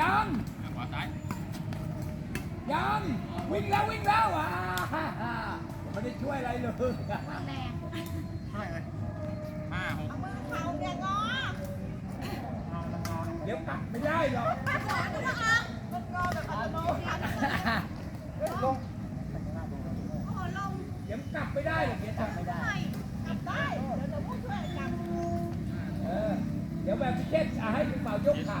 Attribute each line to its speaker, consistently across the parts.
Speaker 1: ยัง
Speaker 2: ขวาซ้าย
Speaker 1: ยังวิ่งแล้ววิ่งแล้วอะไม่ได้ช่วยอะไรเลย
Speaker 3: แรง
Speaker 2: เท่าไหร่เลยห้าหก
Speaker 3: เอามือเข่าเนี่ยงอ
Speaker 1: เดี๋ยวกลับไม่ได้หรอก
Speaker 3: สอนดูว่าอะมันงอแบบอัตโนมัติ
Speaker 1: ลง
Speaker 3: โอ้โหลง
Speaker 1: เดี๋ยวกลับไม่ได้หรอกเดี๋ยวกลับไม่ได้
Speaker 3: ไม่กลับได้ เดี๋ยวเราพูดช่วยกัน
Speaker 1: เออเดี๋ยวแบบพี่เช่นอะให้คุณเป่ายกขา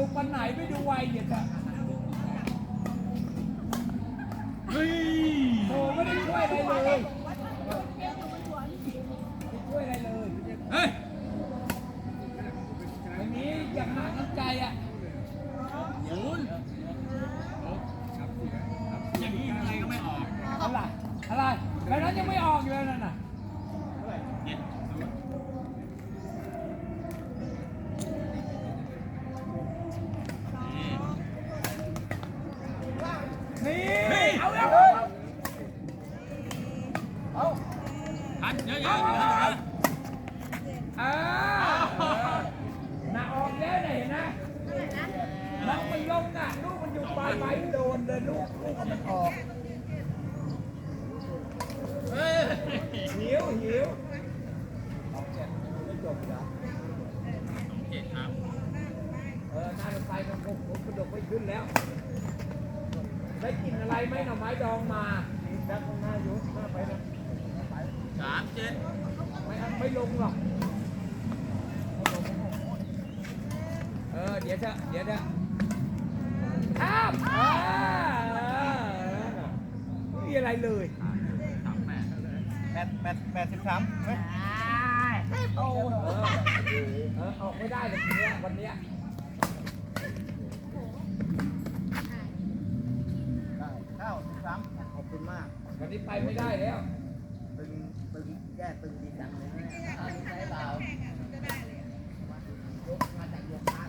Speaker 1: ดูกปันไหนไม่ดูไวเดี๋ยวจะ
Speaker 2: เฮ้ย
Speaker 1: โอ้ไม่ได้ช่วยอะไรเลยไม่ช่วยอะไรเลย
Speaker 2: เฮ้ย
Speaker 1: ไม่มีอย่างมากน้ำใจอะ
Speaker 2: ศูนย์อย่างนี้อะไรก็ไม่ออก
Speaker 1: อะไรอะไรแล้วนั้นยังไม่ออกอยู่เลยนั่นน่ะ
Speaker 2: เจ็ดศูนย์
Speaker 1: นี่เอาแล้วเอา
Speaker 2: พันเยอะๆเยอะ
Speaker 1: อ่าน่ะออกแล้วเนี่ยเห็นไหมน้องมันลงน่ะลูกมันอยู่ปลายไม้โดนเลยลูกลูกมันออก
Speaker 2: เฮ้ย
Speaker 1: หิวหิวออกเจ็ดไม่จบเหรอ
Speaker 2: สองเจ็ดครับ
Speaker 1: เออน่าจะไปกันคงผมกระดกไม่ขึ้นแล้ว ได้กินอะไรไหมหน่อไม้ดองมาดักหน้ายุหน้าไปนะ
Speaker 2: สามเจ็ด
Speaker 1: ไม่ไม่ลงหรอก เออ เดี๋ยวจะเดี๋ยวจะข้ามอ่าไม่มีอะไรเลย
Speaker 2: สามแปด
Speaker 4: แปดแปดแปดสิบสามเฮ้ย
Speaker 1: โอ้เออเออออกไม่ได้เลยทีเนี้ยวันเนี้ย
Speaker 4: ได้เก้าสิบส คุณมาก
Speaker 1: วันนี้ไปไม่ได้แล้ว
Speaker 4: ตึงตึงแก้ตึงดีจังเลยนะเนี่ยเอาใช้เปล่ายกมาจากโยคะ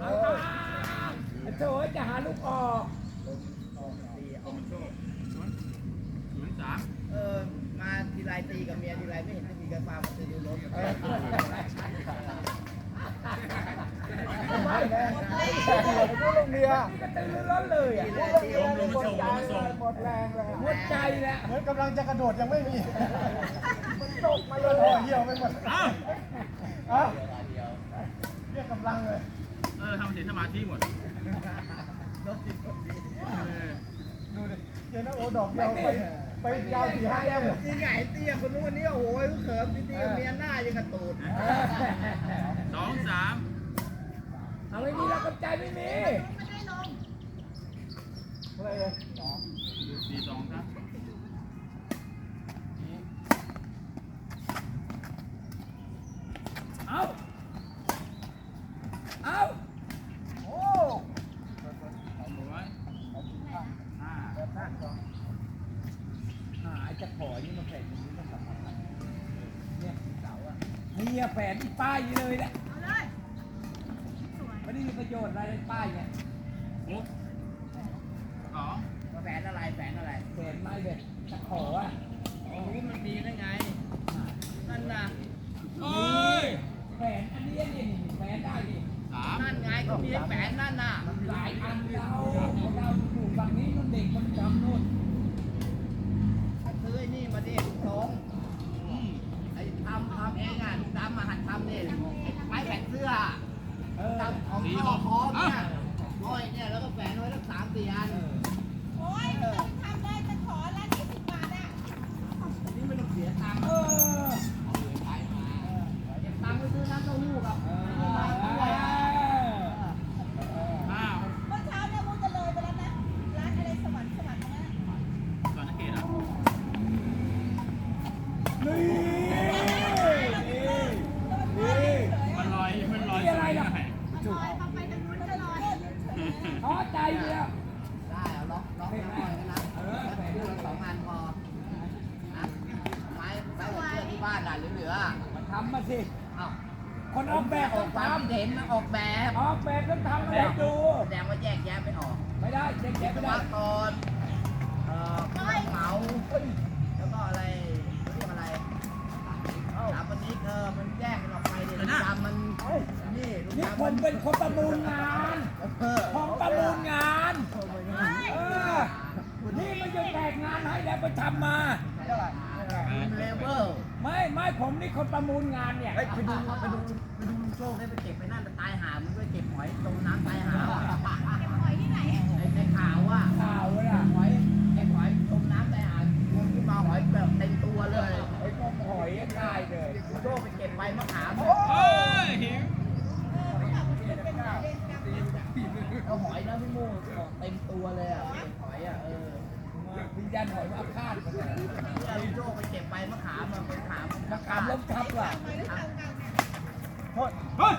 Speaker 1: เอาเอาโถ่จะหาลูกออก
Speaker 4: ออกตี
Speaker 2: โอมันโชคศูนย์สาม
Speaker 4: เออ มาทีไรตีกับเมียทีไรไม่เห็นจะมีกระปามาตีดูรถ
Speaker 1: ลงเมียนี่ก็ตื่นร้อนเลยอะ
Speaker 2: ลงลงมาส่งลงมาส่ง
Speaker 4: หมดแรงเลย
Speaker 1: หมดใจแล้ว
Speaker 4: เหมือนกำลังจะกระโดดยังไม่มีมันตกมาเลยโอ้เหี่ยวไปหมด
Speaker 2: เอ้า
Speaker 4: เอ้าเรียกกำลังเลย
Speaker 2: เออทำเสียสมาธิหมด
Speaker 4: รถติดรถติด
Speaker 2: เออ
Speaker 4: ดูดิเจนโอดอกเดียวไปไปยาวสี่ห้าแก้วตีไงเตี้ยคนนู้นคนนี้โอ้โหเขิมตีกับเมียหน้ายังกระตูด
Speaker 2: สองสาม
Speaker 1: เอาไม่มีแล้วกำใจไม่มี
Speaker 3: ไม่ได้ลง
Speaker 4: อะไรเลย
Speaker 2: สี่สองครับ
Speaker 1: เอาเอา
Speaker 4: โอ้
Speaker 2: สวยห้า
Speaker 1: หาจะขอนี่มาแข่งนี้มันสำคัญเนี่ยเสาอะนี่อะแฝนที่ป้ายเลยแหละ
Speaker 3: เอาเลย สวย
Speaker 1: ไม่ได้มีประโยชน์อะไรในป้ายเนี่ย
Speaker 2: หกสอง
Speaker 4: แฝนอะไรแฝนอะไร
Speaker 1: แฝนไม้แบบจะขออะ
Speaker 4: โอ้ยมันมีได้ไง นั่นน่ะ
Speaker 2: เอ้ย
Speaker 1: แฝนอันนี้นี่แฝนได้ดิ
Speaker 2: สาม
Speaker 4: นั่นไงก็มีแฝนนั่นน่ะ
Speaker 1: หลายอันเราเราอยู่ฝั่งนี้มันเด็กมันจำนู่น
Speaker 4: ซื้อไอ้นี่มาดิสอง
Speaker 2: อืม
Speaker 4: ไอ้ทำทำเองอะลุงดำมาหัดทำดิไม้แฝนเสื้อ
Speaker 1: เอ อ
Speaker 4: ทำของพ่อคอมเนี่ยอ้อยเนี่ยแล้วก็แฝนไว้ตั้งสามสี่อัน
Speaker 3: โอ้ยไม่ต้องทำเลยจะขอละยี่สิบบาทอะ
Speaker 4: นี่ไม่ต้องเสียตังค์
Speaker 1: เออ
Speaker 4: เอาเหลือใช้มาเก็บตังค์ไปซื้อน้ำเต้าหู้กับ
Speaker 1: เอ
Speaker 4: ซื้อมาด้วย
Speaker 2: ห้า
Speaker 3: เมื่อเช้าเนี่ยมูจะเลยไปแล้วนะ ร้านอะไรสวรรค์สวรรค์ตรงนั้น
Speaker 2: สอนนักเกตอะ
Speaker 1: นี่นี่นี่
Speaker 2: มันลอย มันลอย
Speaker 1: นี่อะไรล่ะ
Speaker 3: มันลอยมา
Speaker 1: ใจเดียว
Speaker 4: ได้เอาล็อกล็อกน้ำหน่อยนะคู่ละสองอันพอนะไม้ไม้เชือกที่บ้านน่ะ เหลือๆอะ
Speaker 1: มาทำมาสิ
Speaker 4: เอ้า
Speaker 1: คนออกแบบ
Speaker 4: อ
Speaker 1: ต้
Speaker 4: อ
Speaker 1: อกง
Speaker 4: ความ
Speaker 1: ทำ
Speaker 4: เห็นนะออกแบบ
Speaker 1: ออกแบบต้องทำอะไรดู
Speaker 4: แสดงว่าแยกแยะไม่ออก
Speaker 1: ไม่ได้เด็ก
Speaker 4: วิ
Speaker 1: ๆ
Speaker 4: ศ
Speaker 1: ไม่
Speaker 4: ว
Speaker 1: ได้
Speaker 4: กรเอ่อผู้รับเหมาแล้วก็อะไรเรียกอะไรสถาปนิกเออมันแยกกันออกไปเดี๋ยวลูกดำมันนี่ลูก
Speaker 1: นี่
Speaker 4: ดำ
Speaker 1: ผมเป็นคนประมูลงาน
Speaker 4: เออ
Speaker 1: ผมประมูลงานเออนี่มันจะแตกงานให้แล้วไปทำมา
Speaker 4: เลเวล
Speaker 1: ไม่ไม่ผมนี่คนประมูลงานเนี่ย
Speaker 4: เฮ้ยไปดูไปดูไปดูลุงโชคได้ไปเก็บไปนั่นไปตายหามันด้วยเก็บหอยจมน้ำตายหาอะเก็บหอยที่ไหนในข่าวอะ
Speaker 1: ข่าวเลย
Speaker 4: เก็
Speaker 1: อะ
Speaker 4: บหอยเก็บหอยจมน้ำตายหาลงขึ้นมาหอยแบบเต็มตัวเลย
Speaker 1: ไอ้ก็หอยตายเลย
Speaker 4: ลุงโชคไปเก็บใบมะขาม
Speaker 3: เฮ้ยหิว
Speaker 4: เอาหอยนะพี่มูเต็มตัวเลยอะเก็บหอยอะเออ
Speaker 1: วิญญาณหอยมาอาฆาตมาเลย
Speaker 4: เนี่ยลุงโชคไปเก็บใบมะขามมาเป็นขาม
Speaker 1: มะขามล้มทับอะ
Speaker 4: ครับ
Speaker 3: เฮ้ย